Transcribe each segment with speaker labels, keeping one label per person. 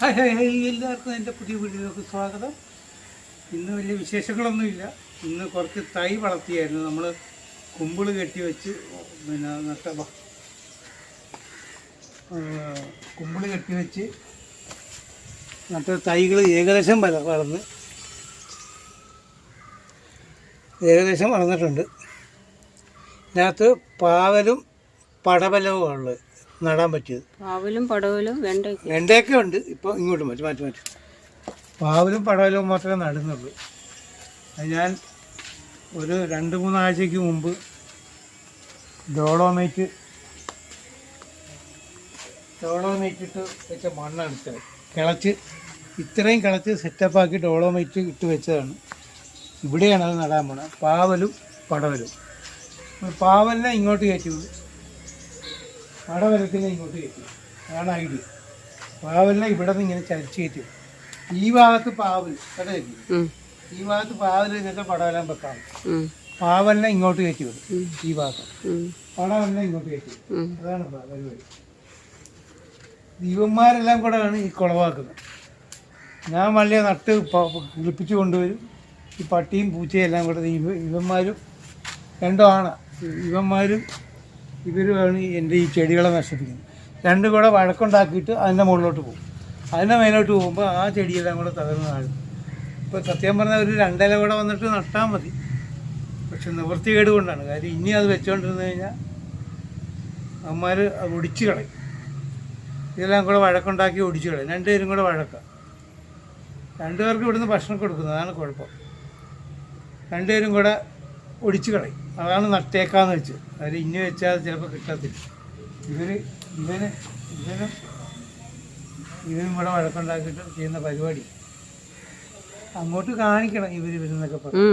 Speaker 1: Hi hi hi. എല്ലാവർക്കും എന്റെ പുതിയ വീഡിയോയിലേക്ക് സ്വാഗതം. ഇന്ന് വലിയ വിശേഷങ്ങളൊന്നുമില്ല. ഇന്ന് കുറച്ച് തൈ വളർത്തിയായിരുന്നു. നമ്മൾ കുമ്പിൾ കെട്ടി വെച്ച് പിന്നെ നട്ട കുമ്പിൾ കെട്ടി വെച്ച് നട്ട തൈകൾ ഏകദേശം വള വളർന്ന് ഏകദേശം വളർന്നിട്ടുണ്ട്. ഇതിനകത്ത് പാവലും പടവലവും ഉള്ളത്. നടാൻ പറ്റിയത്.
Speaker 2: പാവലും പടവലും വെണ്ടയ്ക്ക.
Speaker 1: വെണ്ടയൊക്കെ ഉണ്ട് ഇപ്പോൾ ഇങ്ങോട്ട് മാറ്റി മാറ്റി മാറ്റി. പാവലും പടവലും മാത്രമേ നടുന്നുള്ളൂ. അത് ഞാൻ ഒരു രണ്ട് മൂന്നാഴ്ചയ്ക്ക് മുമ്പ് ഡോളോമേറ്റ് ഡോളോമേറ്റിട്ട് വെച്ച മണ്ണെടുത്തത് കിളച്ച് ഇത്രയും കിളച്ച് സെറ്റപ്പാക്കി ഡോളോമേറ്റ് ഇട്ട് വെച്ചതാണ്. ഇവിടെയാണ് അത് നടാൻ പോണത്. പാവലും പടവലും. പാവലിനെ ഇങ്ങോട്ട് കയറ്റി വിടും ഇങ്ങോട്ട് കയറ്റി. അതാണ് ഐഡിയ പാവലിനെ ഇവിടെ നിന്ന് ഇങ്ങനെ ചരിച്ച് കയറ്റും ഈ ഭാഗത്ത് പാവൽ കേട്ടോ ഈ ഭാഗത്ത് പാവൽ എന്നിട്ട് പടവലം വെക്കാം പാവലിനെ ഇങ്ങോട്ട് കയറ്റി വിടും. ഈ ഭാഗത്ത്. പടവലിനെ ഇങ്ങോട്ട് കയറ്റി. അതാണ് പരിപാടി. ദീപന്മാരെല്ലാം കൂടെയാണ് ഈ കുളവാക്കുന്നത്. ഞാൻ വലിയ നട്ട് കിളിപ്പിച്ച് കൊണ്ടുവരും. ഈ പട്ടിയും പൂച്ചയും എല്ലാം കൂടെ ഇവ ഇവന്മാരും രണ്ടോ ആണ്. ഇവന്മാരും ഇവരുമാണ് എന്റെ ഈ ചെടികളെ നശിപ്പിക്കുന്നത്. രണ്ടും കൂടെ വഴക്കുണ്ടാക്കിയിട്ട് അതിന്റെ മുകളിലോട്ട് പോകും. അതിന്റെ മേലോട്ട് പോകുമ്പോൾ ആ ചെടിയെല്ലാം കൂടെ തകർന്ന് താഴും. ഇപ്പോൾ സത്യം പറഞ്ഞാൽ ഒരു രണ്ടില കൂടെ വന്നിട്ട് നട്ടാൽ മതി. പക്ഷെ നിവൃത്തികേട് കൊണ്ടാണ്. കാര്യം ഇനി അത് വെച്ചുകൊണ്ടിരുന്ന് കഴിഞ്ഞാൽ അമ്മമാർ അത് ഒടിച്ചു കളയും. ഇതെല്ലാം കൂടെ വഴക്കുണ്ടാക്കി ഒടിച്ചു കളയും. രണ്ടുപേരും കൂടെ വഴക്കാം. രണ്ടുപേർക്ക് ഇവിടുന്ന് ഭക്ഷണം കൊടുക്കുന്നതാണ് കുഴപ്പം. രണ്ടുപേരും കൂടെ ഒടിച്ചു കളയും. അതാണ് നട്ടേക്കാന്ന് വെച്ച്. കാര്യം ഇനി വെച്ചാൽ അത് ചിലപ്പോൾ കിട്ടത്തില്ല. ഇവർ ഇവന് ഇവനും ഇവനും ഇവിടെ വഴക്കുണ്ടാക്കിയിട്ട് ചെയ്യുന്ന പരിപാടി. അങ്ങോട്ട് കാണിക്കണം ഇവർ ഇവരെന്നൊക്കെ പറഞ്ഞു.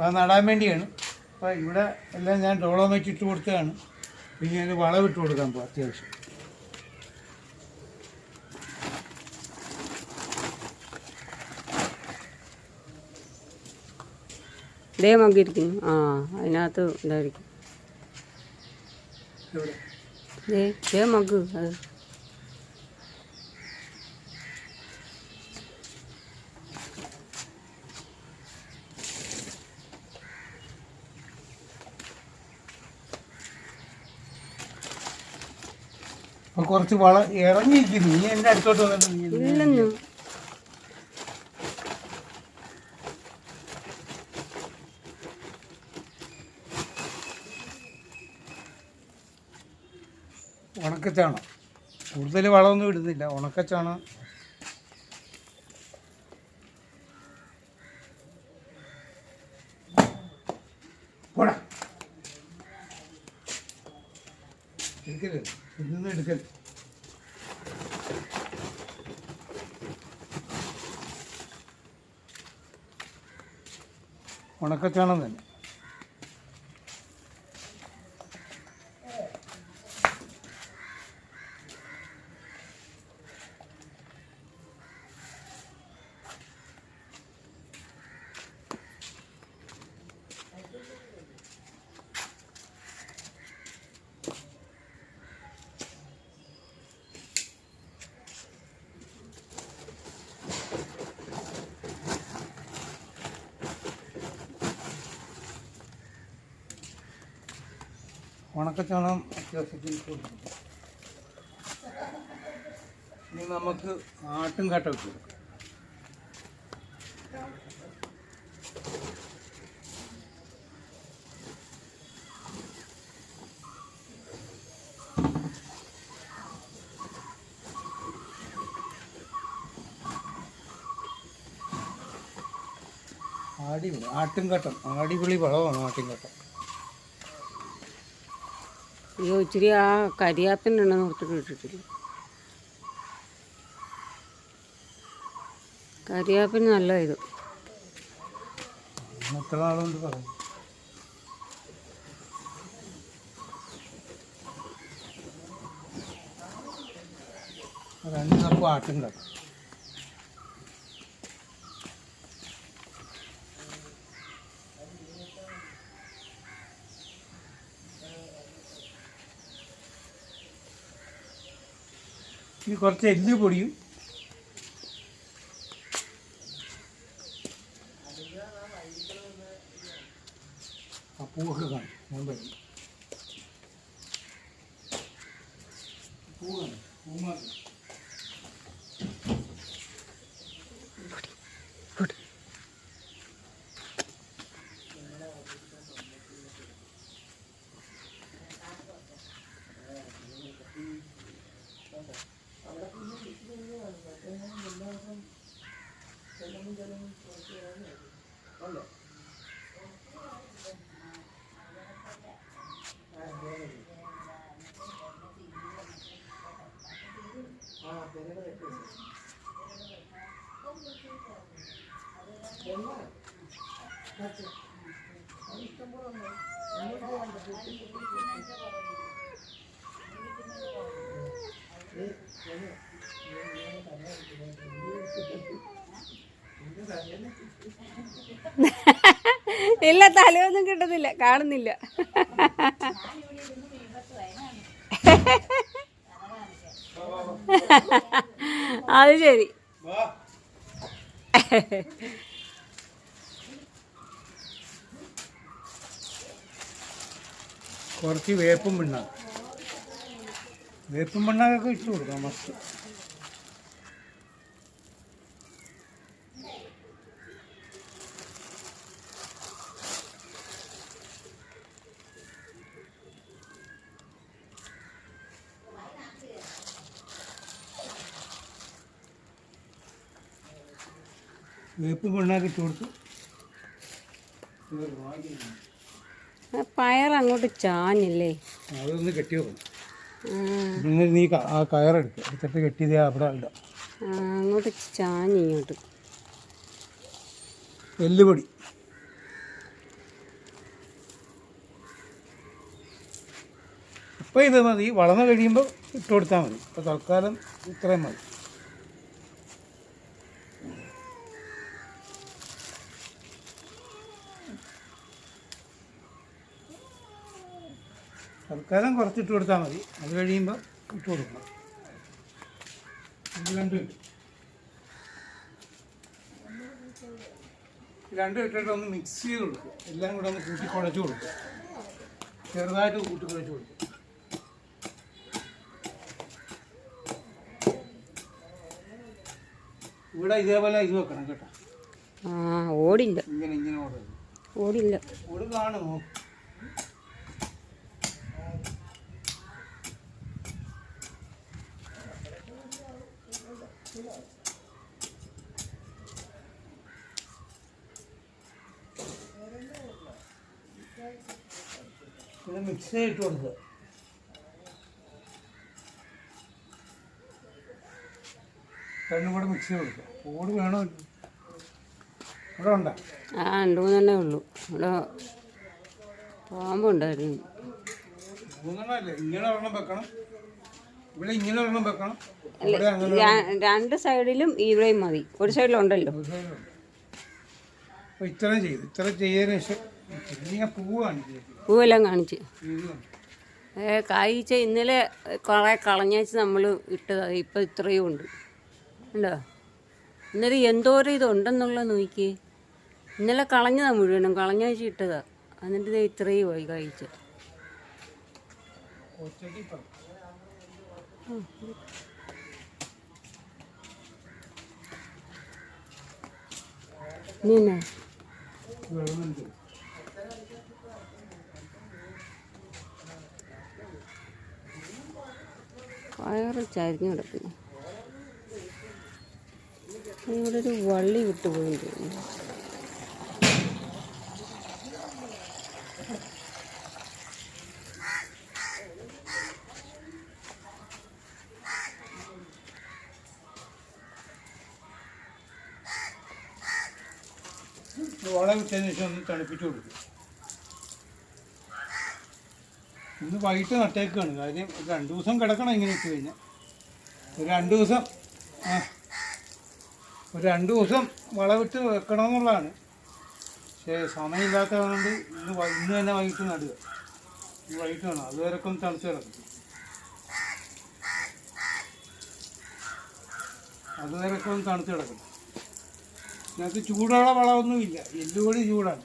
Speaker 1: അത് നടാൻ വേണ്ടിയാണ്. അപ്പോൾ ഇവിടെ എല്ലാം ഞാൻ ഡോളോമേറ്റ് ഇട്ട് കൊടുത്തതാണ്. പിന്നെ അതിന് വളം ഇട്ട് കൊടുക്കാൻ പോകും അത്യാവശ്യം.
Speaker 2: ദേ മകിയിരിക്കുന്നു ആ അതിനകത്ത് ഇതായിരിക്കും. മഗ് അത്.
Speaker 1: കുറച്ച് വളം ഇറങ്ങിയിരിക്കുന്നു. നീ എന്റെ അടുത്തോട്ട് വന്നിട്ട് നീ
Speaker 2: ഇല്ലെന്നു.
Speaker 1: ഉണക്കച്ചാണം? കൂടുതൽ വളമൊന്നും ഇടുന്നില്ല. ഉണക്കച്ചാണം. പോടാ. ഉണക്കച്ചാണം തന്നെ. ഉണക്കച്ചാണം അത്യാവശ്യത്തിൽ കൊടുക്കും. ഇനി നമുക്ക് ആട്ടും കാട്ട വെച്ച് ആടിപൊളി ആട്ടുംകാട്ടം അടിപൊളി വളമാണ് ആട്ടുംകാട്ടം
Speaker 2: അയ്യോ ഇച്ചിരി ആ കരിയാപ്പിന്റെ നിർത്തിട്ട് ഇട്ടിട്ടില്ല? കരിയാപ്പിന് നല്ല ഇത്.
Speaker 1: രണ്ട് ആട്ടുംകാട്ടം ഈ കുറച്ച് എല്ല് പൊടിയും. ആ പൂവൊക്കെ കാണും. ഞാൻ പറയും. പൂ കാണും
Speaker 2: ഇല്ല തലയൊന്നും കിട്ടുന്നില്ല. കാണുന്നില്ല. അത് ശരി.
Speaker 1: കുറച്ച് വേപ്പും പിണ്ണാക്ക്. വേപ്പും പിണ്ണാക്കൊക്കെ ഇട്ട് കൊടുക്കാം മസ്റ്റ് വേപ്പ് പിണ്ണാക്ക് ഇട്ട് കൊടുത്തു.
Speaker 2: ആ പയർ അങ്ങോട്ട് ചാഞ്ഞില്ലേ?
Speaker 1: അതൊന്ന് കെട്ടി വെക്കണം. നീ ആ കയറെടുക്കുക എടുത്തിട്ട് കെട്ടിയത് അവിടെ ഇടാം.
Speaker 2: അങ്ങോട്ട് ചാഞ്ഞ് ഇങ്ങോട്ട്.
Speaker 1: എല്ലുപൊടി. ഇപ്പം ഇത് മതി. വളർന്നു കഴിയുമ്പോൾ ഇട്ട് കൊടുത്താൽ മതി. ഇപ്പം തൽക്കാലം ഇത്രയും മതി. തൽക്കാലം കുറച്ചിട്ട് കൊടുത്താൽ മതി. അത് കഴിയുമ്പോൾ ഇട്ട് കൊടുക്കണം. രണ്ടും രണ്ടും ഇട്ടിട്ട് ഒന്ന് മിക്സ് ചെയ്ത് കൊടുക്കുക എല്ലാം കൂടെ ഒന്ന് കൂട്ടി കുഴച്ച് കൊടുക്കുക ചെറുതായിട്ട് കൂട്ടി കുഴച്ച് കൊടുക്കുക ഇവിടെ ഇതേപോലെ ഇത് വെക്കണം കേട്ടോ.
Speaker 2: ഓടില്ല.
Speaker 1: ഇങ്ങനെ ഇങ്ങനെ ഓടില്ല
Speaker 2: ഓടില്ല.
Speaker 1: ഓട് കാണുമോ പിന്നെ മിക്സ് ചെയ്തിട്ട് കൊടുക്കുക. രണ്ടും കൂടെ മിക്സ് ചെയ്ത് കൊടുക്കുക. ഓട് വേണോ? ഇവിടെ ഉണ്ടോ
Speaker 2: ആ രണ്ട് മൂന്നെണ്ണേ ഉള്ളൂ. ഇവിടെ പാമ്പുണ്ടായിരുന്നു.
Speaker 1: മൂന്നെണ്ണമല്ലേ ഇങ്ങനെ ഒരെണ്ണം വെക്കണം. ഇവിടെ ഇങ്ങനെ ഒരെണ്ണം വെക്കണം. ഇവിടെ അങ്ങനെ
Speaker 2: രണ്ട് സൈഡിലും ഇവിടെയും മതി. ഒരു സൈഡിലുണ്ടല്ലോ.
Speaker 1: ഉണ്ടല്ലോ. ഇത്രയും ചെയ്തു. ഇത്ര ചെയ്തതിന് ശേഷം പൂവാണ്
Speaker 2: പൂവെല്ലാം കാണിച്ച്. കായ്ച്ച ഇന്നലെ കുറേ കളഞ്ഞാച്ച് നമ്മൾ ഇട്ടതാ. ഇപ്പം ഇത്രയും ഉണ്ട്. ഉണ്ടോ ഇന്നലെ എന്തോരം ഇതുണ്ടെന്നുള്ള നോക്കി ഇന്നലെ കളഞ്ഞതാ മുഴുവനും. കളഞ്ഞാഴ്ച ഇട്ടതാ. എന്നിട്ട് ഇത് ഇത്രയും ആയി കായ്ച്ച.
Speaker 1: ഒറ്റയ്ക്ക് ഇപ്പം
Speaker 2: ഇനി എന്നാ
Speaker 1: വെള്ളം ഉണ്ട്.
Speaker 2: വയറ് ചരിഞ്ഞു കിടക്കുന്നു. ഇവിടെ ഒരു വള്ളി വിട്ടു തോന്നുന്നു
Speaker 1: ഇത് വളം തണുപ്പിച്ചു ശേഷം ഒന്ന് തണുപ്പിച്ച് കൊടുക്കും ഇന്ന് വൈകിട്ട് നട്ടേക്കാണ്. കാര്യം രണ്ടു ദിവസം കിടക്കണം ഇങ്ങനെ ഇട്ട് കഴിഞ്ഞാൽ ഒരു രണ്ട് ദിവസം ഒരു രണ്ട് ദിവസം വളമിട്ട് വെക്കണമെന്നുള്ളതാണ്. പക്ഷേ സമയമില്ലാത്തതുകൊണ്ട് ഇന്ന് ഇന്ന് തന്നെ വൈകിട്ട് നടുക. ഇന്ന് വൈകിട്ട് വേണം. അതുവരെക്കും തണുത്ത് കിടക്കും. അതുവരെക്കും തണുത്ത് കിടക്കും. ഞങ്ങൾക്ക് ചൂടുള്ള വളമൊന്നുമില്ല. എല്ലുപൊടി ചൂടാണ്.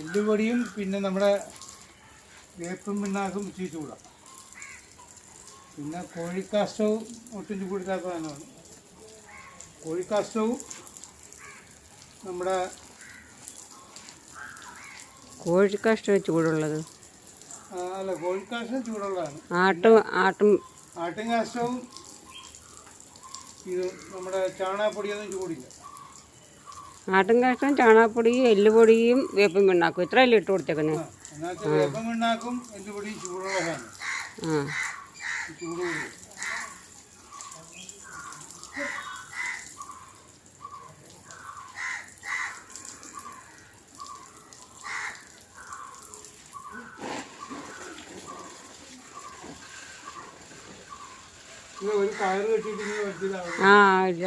Speaker 1: എല്ലുപൊടിയും പിന്നെ നമ്മുടെ വേപ്പും പിണ്ണാക്കും ഇച്ചിരി കൂടാം. പിന്നെ കോഴിക്കാഷ്ടവും ഒട്ടും ചൂടില്ലാത്ത സാധനമാണ് കോഴിക്കാഷ്ടവും നമ്മുടെ
Speaker 2: കോഴിക്കാഷ്ടം ചൂടുള്ളത്
Speaker 1: അല്ല കോഴിക്കാഷ്ടം ചൂടുള്ളതാണ്.
Speaker 2: ആട്ടും ആട്ടും.
Speaker 1: ആട്ടും കാഷ്ടവും ഇത് നമ്മുടെ ചാണാപ്പൊടിയൊന്നും ചൂടില്ല.
Speaker 2: ആട്ടും കാഷ്ടം ചാണകപ്പൊടിയും എല്ലുപൊടിയും വേപ്പും പിണ്ണാക്കും. ഇത്രയല്ലേ ഇട്ട് കൊടുത്തേക്കുന്നത്
Speaker 1: ആ. അതിനകത്ത് വേപ്പം പിണ്ണാക്കും എല്ലുപൊടിയും ചൂടുള്ള സാധനം
Speaker 2: ആ.
Speaker 1: ചൂട്
Speaker 2: ആ ഇല്ല.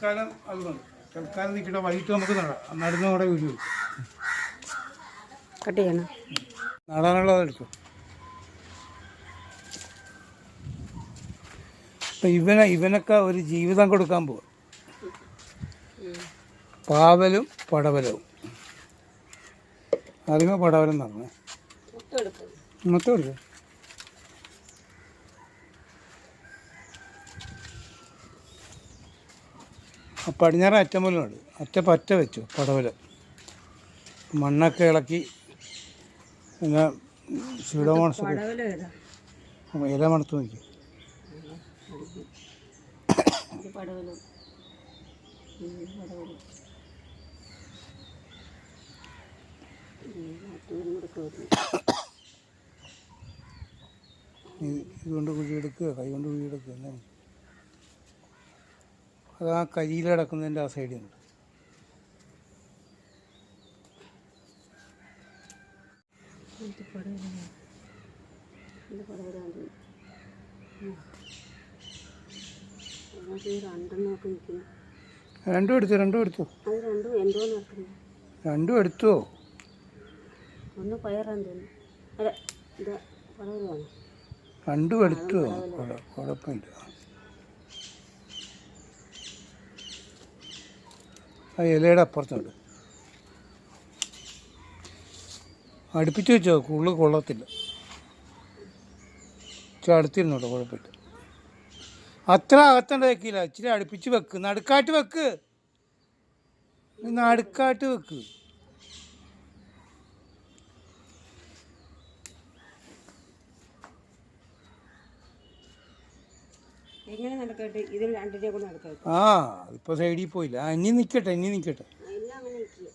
Speaker 1: തൽക്കാലം അത് മതി. തൽക്കാലം നിൽക്കട്ടെ വൈകിട്ട് നമുക്ക് നടാം. നടുന്ന കൂടെ വീഡിയോ
Speaker 2: കട്ട് ചെയ്യണം.
Speaker 1: നടാനുള്ളത് എടുക്കും. അപ്പം ഇവനെ ഇവനൊക്കെ ഒരു ജീവിതം കൊടുക്കാൻ പോകും പാവലും പടവലവും. ആദ്യമേ പടവലം നടന്നേ മൊത്തം എടുക്കുക പടിഞ്ഞാറ് അറ്റമ്പലമുണ്ട് അറ്റ പറ്റ വെച്ചു പടവൽ മണ്ണൊക്കെ ഇളക്കി പിന്നെ
Speaker 2: ഏതാ?
Speaker 1: ഇല മണത്ത് നോക്കി. ഇതുകൊണ്ട് കുഴിയെടുക്കുക കൈ കൊണ്ട് കുഴിയെടുക്കുക അല്ലേ? അത് ആ കരിയിൽ കിടക്കുന്നതിന്റെ ആ
Speaker 2: നിൽക്കുന്നു
Speaker 1: രണ്ടും എടുത്തു രണ്ടും എടുത്തു?
Speaker 2: രണ്ടും
Speaker 1: എടുത്തു?
Speaker 2: ഒന്ന് പടവലമാണ്
Speaker 1: രണ്ടും എടുത്തു. കുഴ- കുഴപ്പമില്ല. ആ ഇലയുടെ അപ്പുറത്തുണ്ട്. അടുപ്പിച്ച് വെച്ചോ കൂടുതൽ കൊള്ളത്തില്ല. ഇച്ചിരി അടുത്തിരുന്നോട്ടോ കുഴപ്പമില്ല. അത്ര അകത്തണ്ട വെക്കില്ല ഇച്ചിരി അടുപ്പിച്ച് വെക്ക്. നടുക്കാട്ട് വെക്ക്. നടുക്കാട്ട് വെക്ക്.
Speaker 2: എങ്ങനെ നടക്കട്ടെ? ഇതിൽ രണ്ടിനെ കൂടെ നടക്കട്ടെ.
Speaker 1: ആ ഇപ്പൊ സൈഡിൽ പോയില്ല. ആ ഇനി നിക്കട്ടെ ഇനി നിക്കട്ടെ.
Speaker 2: എല്ലാം അങ്ങനെ നിൽക്കുക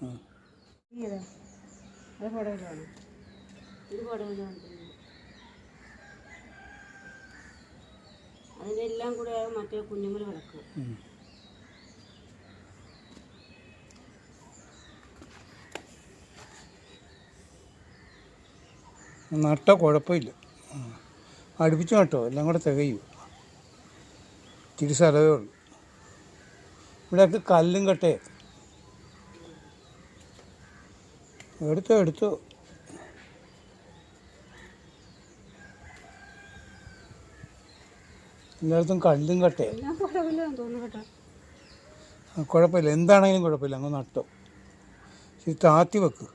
Speaker 1: ആ.
Speaker 2: ഏതാ അത് പടവലാണ് ഇത് പടവലാണ് അതിനെല്ലാം കൂടെ മറ്റേ കുഞ്ഞുങ്ങൾ കിടക്കുക.
Speaker 1: ഉം. നട്ട കുഴപ്പമില്ല. അടുപ്പിച്ച് കേട്ടോ എല്ലാം കൂടെ തികയും. ഇത്തിരി സ്ഥലമേ ഉള്ളൂ. ഇവിടെയൊക്കെ കല്ലും കട്ടേ. എടുത്തോ എടുത്തോ. എല്ലായിടത്തും കല്ലും കട്ടേ. കുഴപ്പമില്ല എന്താണെങ്കിലും കുഴപ്പമില്ല. അങ്ങ് നട്ടോ. ഇത് താത്തി വെക്ക്.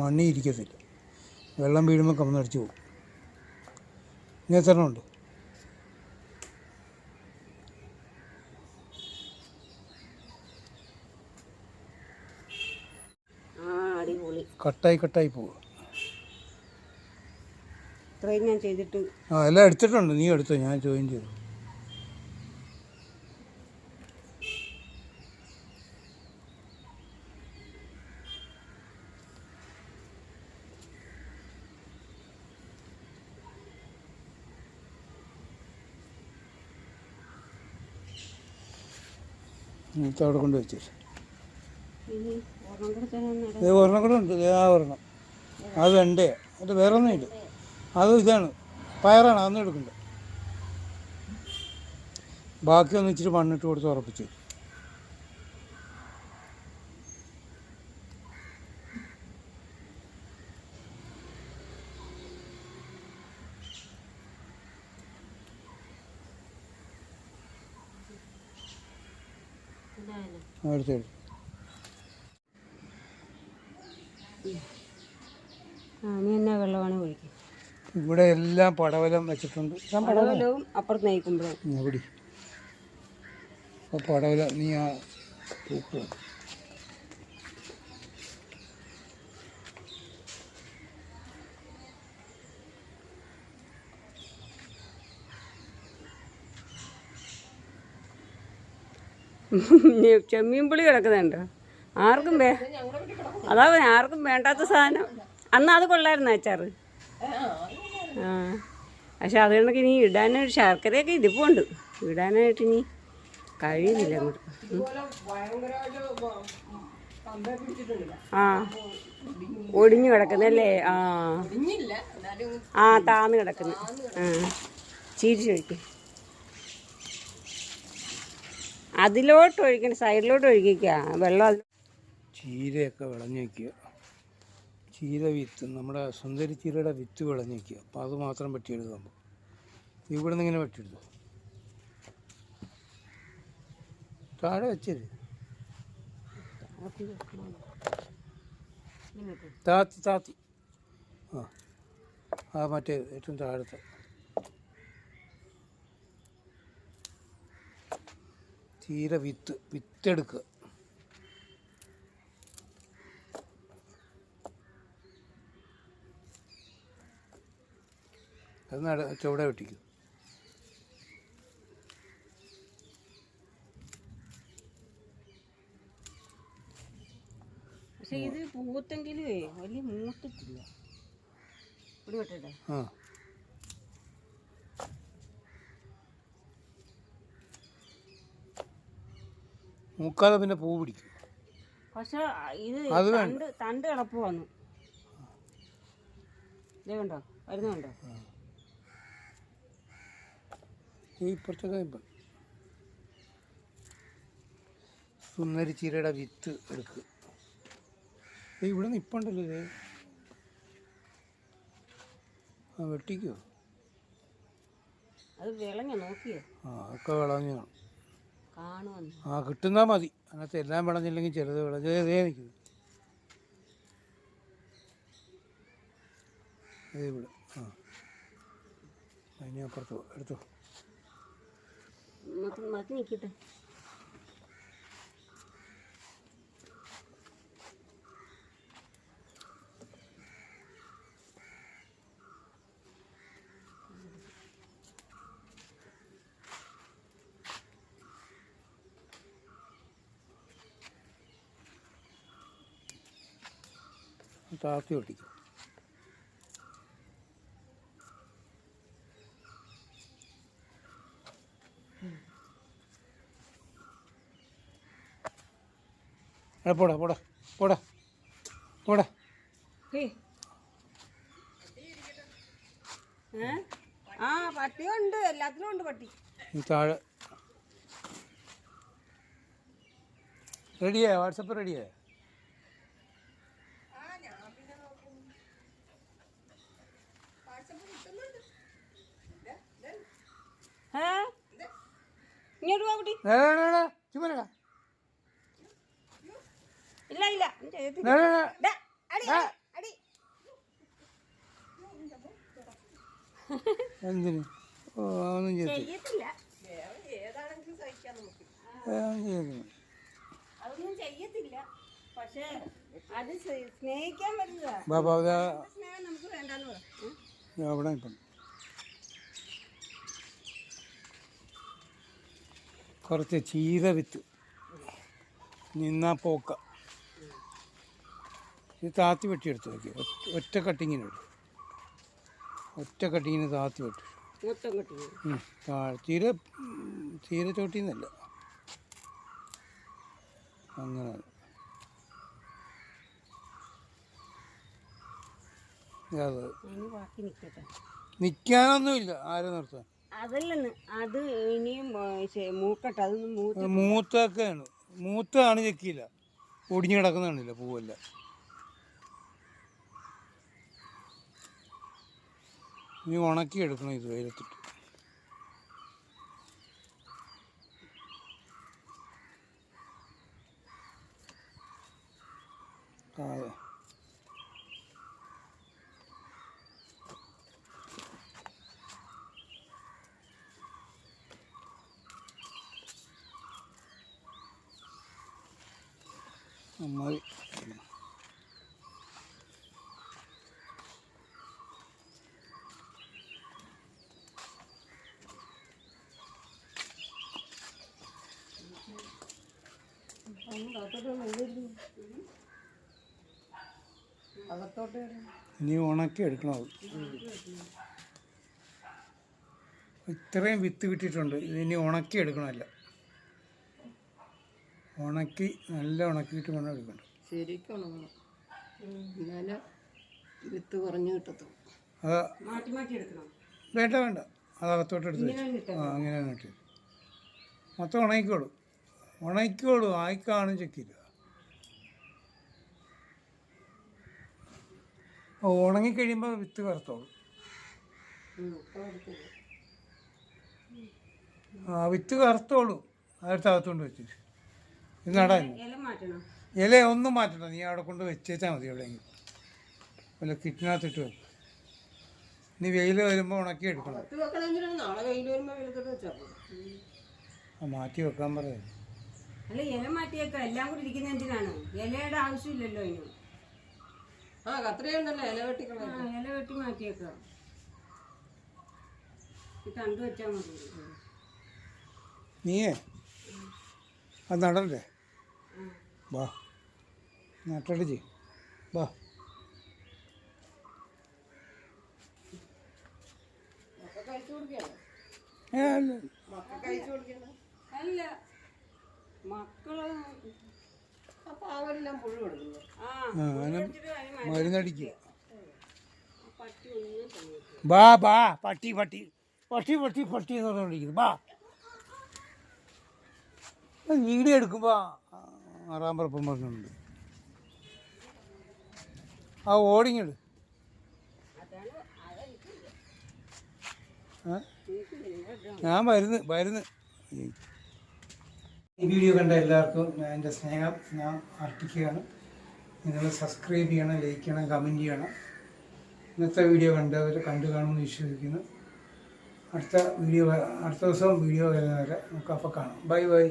Speaker 1: മണ്ണി ഇരിക്കത്തില്ല. വെള്ളം വീഴുമ്പോൾ കമന്നടിച്ച് പോകും. ഉണ്ട് കട്ടായി കട്ടായി പോകും
Speaker 2: ഇത്രയും ഞാൻ ചെയ്തിട്ട്
Speaker 1: ആ എല്ലാം എടുത്തിട്ടുണ്ട്. നീ എടുത്തോ? ഞാൻ ജോയിൻ ചെയ്തു. അവിടെ കൊണ്ട്
Speaker 2: വെച്ചു ഒരെണ്ണം കൂടെ
Speaker 1: ഉണ്ട്. ആ ഒരെണ്ണം. അത് വെണ്ടേ അത് വേറെ ഒന്നുമില്ല അത് ഇതാണ്. പയറാണ്. അതൊന്നും എടുക്കണ്ട. ബാക്കി ഇച്ചിരി മണ്ണിട്ട് കൊടുത്ത് ഉറപ്പിച്ചു
Speaker 2: ഒഴിക്കും
Speaker 1: ഇവിടെ എല്ലാം പടവലം വെച്ചിട്ടുണ്ട്.
Speaker 2: പടവലവും അപ്പുറത്ത് നയിക്കുമ്പോഴും
Speaker 1: എവിടെ അപ്പോൾ പടവല നീ ആ പൂക്ക്
Speaker 2: ചെമ്മീൻ പുളി കിടക്കുന്നുണ്ടോ. ആർക്കും വേ അതാ ആർക്കും വേണ്ടാത്ത സാധനം. അന്ന് അത് കൊള്ളായിരുന്നു അച്ചാറ്. ആ. പക്ഷെ അത് കണക്ക് ഇനി ഇടാനായിട്ട് ശർക്കരയൊക്കെ ഇരിപ്പുണ്ട് ഇടാനായിട്ട് ഇനി കഴിയുന്നില്ല അങ്ങോട്ട്. ആ. ഒടിഞ്ഞു കിടക്കുന്നല്ലേ? ആ. ആ താന്ന് കിടക്കുന്നു. ആ. ചീരി ഒഴിക്കും അതിലോട്ട് ഒഴിക്കണം സൈഡിലോട്ട് ഒഴിക്കുക വെള്ളം അതിൽ
Speaker 1: ചീരയൊക്കെ വിളഞ്ഞു വയ്ക്കുക ചീര വിത്ത് നമ്മുടെ സുന്ദരി ചീരയുടെ വിത്ത് വിളഞ്ഞു വയ്ക്കുക അപ്പോൾ അത് മാത്രം വെട്ടിയെടുക്കാം ഇവിടെ നിന്ന് ഇങ്ങനെ വെട്ടിയെടുത്തു. താഴെ വെച്ചത് താത്തി താത്തി. ആ ആ മറ്റേ ഏറ്റവും താഴത്തെ. ചീര വിത്ത് വിത്തെടുക്കുക. അത് നട ചുവടെ വെട്ടിക്കും.
Speaker 2: പക്ഷെ ഇത് പൂത്തെങ്കിലേ വലിയ മൂത്തിട്ടില്ല. ഇവിടെ വിട്ടേ
Speaker 1: ആ. മൂക്കാതെ പിന്നെ പൂ പിടിക്കും.
Speaker 2: പക്ഷെ ഇത്
Speaker 1: അത്
Speaker 2: തണ്ട് തണ്ട് കിളപ്പ് വന്നു. ഇതേ കണ്ടോ? വരുന്നുണ്ടോ
Speaker 1: ഈ ഇപ്പുറത്തൊക്കെ ഇപ്പം. സുന്ദരി ചീരയുടെ വിത്ത് എടുക്കുക ഏയ് ഇവിടെ നിന്ന് ഇപ്പുണ്ടല്ലോ ഇത്. ആ വെട്ടിക്കോ?
Speaker 2: അത് വിളഞ്ഞ നോക്കിയോ?
Speaker 1: ആ ഒക്കെ വിളഞ്ഞു കാണും. ആ കിട്ടുന്നാ മതി. അങ്ങനത്തെ എല്ലാം വിളഞ്ഞില്ലെങ്കിൽ ചിലത് വിളഞ്ഞതേ നിൽക്കുന്നു. ഇത് ഇവിടെ. ആ. അതിനെ അപ്പുറത്ത് എടുത്തോ.
Speaker 2: മതി നിൽക്കട്ടെ
Speaker 1: താത്തി ഒട്ടിക്കും പോടാ പോടാ പോടാ പോടാ?
Speaker 2: ആ പട്ടിയുണ്ട് എല്ലാത്തിലും ഉണ്ട് പട്ടി.
Speaker 1: താഴെ. റെഡിയായോ വാട്സപ്പ് റെഡിയായോ
Speaker 2: ഇങ്ങോട്ട് പോ കുട്ടി.
Speaker 1: ചുമ്മാ
Speaker 2: ഇല്ല ഇല്ല.
Speaker 1: എന്തിന്? ഓ അതൊന്നും ചെയ്യത്തില്ല. അതൊന്നും ചെയ്യത്തില്ല.
Speaker 2: പക്ഷേ അത് സ്നേ- സ്നേഹിക്കാൻ
Speaker 1: അതാ
Speaker 2: സ്നേഹം നമുക്ക് വേണ്ടെന്ന് പറ ഉം.
Speaker 1: അവിടെ ഇപ്പം കുറച്ച് ചീര വിത്ത്. നിന്ന പോക്ക. ഇത് താത്തി വെട്ടി എടുത്ത് നോക്കി. ഒറ്റ- കട്ടിങ്ങിനിടും ഒറ്റ കട്ടിങ്ങിന് താത്തി വെട്ടി ചീര ചീര ചോട്ടിന്നല്ല. അങ്ങനെ. നിൽക്കാനൊന്നുമില്ല ആരെ നിർത്താൻ?
Speaker 2: അതല്ലെന്ന്. അത്
Speaker 1: മൂത്തൊക്കെയാണ്. മൂത്താണ് ചെക്കിയില്ല ഒടിഞ്ഞു കിടക്കുന്നില്ല പൂവല്ല. ഇനി ഉണക്കി എടുക്കണം ഇത് വെയിലത്തിട്ട് അതെ മതി
Speaker 2: അകത്തോട്ട്
Speaker 1: ഇനി ഉണക്കി എടുക്കണം അത്. ഇത്രയും വിത്ത് വിട്ടിട്ടുണ്ട് ഇനി ഉണക്കി എടുക്കണമല്ല. ഉണക്കി നല്ല ഉണക്കിയിട്ട് വേണം എടുക്കണം.
Speaker 3: ശരിക്കും ഉണങ്ങണം. എന്നാലേ വിത്ത് കുറഞ്ഞു കിട്ടത്തുള്ളൂ.
Speaker 1: അത്
Speaker 2: മാറ്റി മാറ്റി എടുക്കണം.
Speaker 1: വേണ്ട വേണ്ട. അത് അകത്തോട്ട് എടുത്ത് വെച്ചു. ആ അങ്ങനെ കിട്ടി മൊത്തം ഉണങ്ങിക്കോളൂ. ഉണങ്ങിക്കോളൂ. ആയിക്കാണും ചെക്കില്ല ഓ ഉണങ്ങിക്കഴിയുമ്പോൾ വിത്ത് കറുത്തോളൂ. ആ വിത്ത് കറുത്തോളൂ. അതെടുത്ത് അകത്തോണ്ട് വെച്ചിട്ട് ഇത് നടാൻ
Speaker 2: ഇല
Speaker 1: ഒന്നും മാറ്റണ്ട. നീ അവിടെ കൊണ്ട് വെച്ചേച്ചാൽ മതി എവിടെയെങ്കിലും. വല്ല കിറ്റിനകത്തിട്ട് വെക്കും. നീ വെയിൽ വരുമ്പോൾ ഉണക്കി എടുക്കണം. മാറ്റി വെക്കാൻ പറയാം
Speaker 2: അല്ല ഇല മാറ്റിയേക്കാം. എല്ലാം കൂടി ഇരിക്കുന്ന എന്തിനാണ്? ഇലയുടെ ആവശ്യമില്ലല്ലോ അതിന്
Speaker 3: ആ കത്രയുണ്ടല്ലോ ഇല വെട്ടിക്കളയാം
Speaker 2: ആ ഇല വെട്ടി മാറ്റിയേക്ക ഈ തണ്ട് വെച്ചാൽ മതി.
Speaker 1: നീയേ അത് നടണ്ടേ വാ നട്ടടിച്ച് വാ. അല്ല.
Speaker 3: മക്കൾ അപ്പൊ അവരെല്ലാം പുഴു കൊടുക്കുന്നു.
Speaker 2: ആ
Speaker 1: മരുന്നടിക്കുക ബാ ബാ പട്ടി പട്ടി. പട്ടി പട്ടി പട്ടി എന്ന് പറഞ്ഞുകൊണ്ടിരിക്കുന്നു ബാ. വീഡിയോ എടുക്കുമ്പോൾ ആറാം പറപ്പം പറഞ്ഞുണ്ട്. ആ ഓടിങ്ങട്. ഞാൻ വരുന്നു വരുന്നു ഈ വീഡിയോ കണ്ട എല്ലാവർക്കും ഞാൻ എന്റെ സ്നേഹം ഞാൻ അർപ്പിക്കുകയാണ്. നിങ്ങൾ സബ്സ്ക്രൈബ് ചെയ്യണം ലൈക്ക് ചെയ്യണം കമന്റ് ചെയ്യണം. ഇന്നത്തെ വീഡിയോ കണ്ടവർ കണ്ടു കാണുമെന്ന് വിശ്വസിക്കുന്നു. അടുത്ത വീഡിയോ അടുത്ത ദിവസം വീഡിയോ വരുന്നവരെ നമുക്ക് അപ്പോൾ കാണാം. Bye bye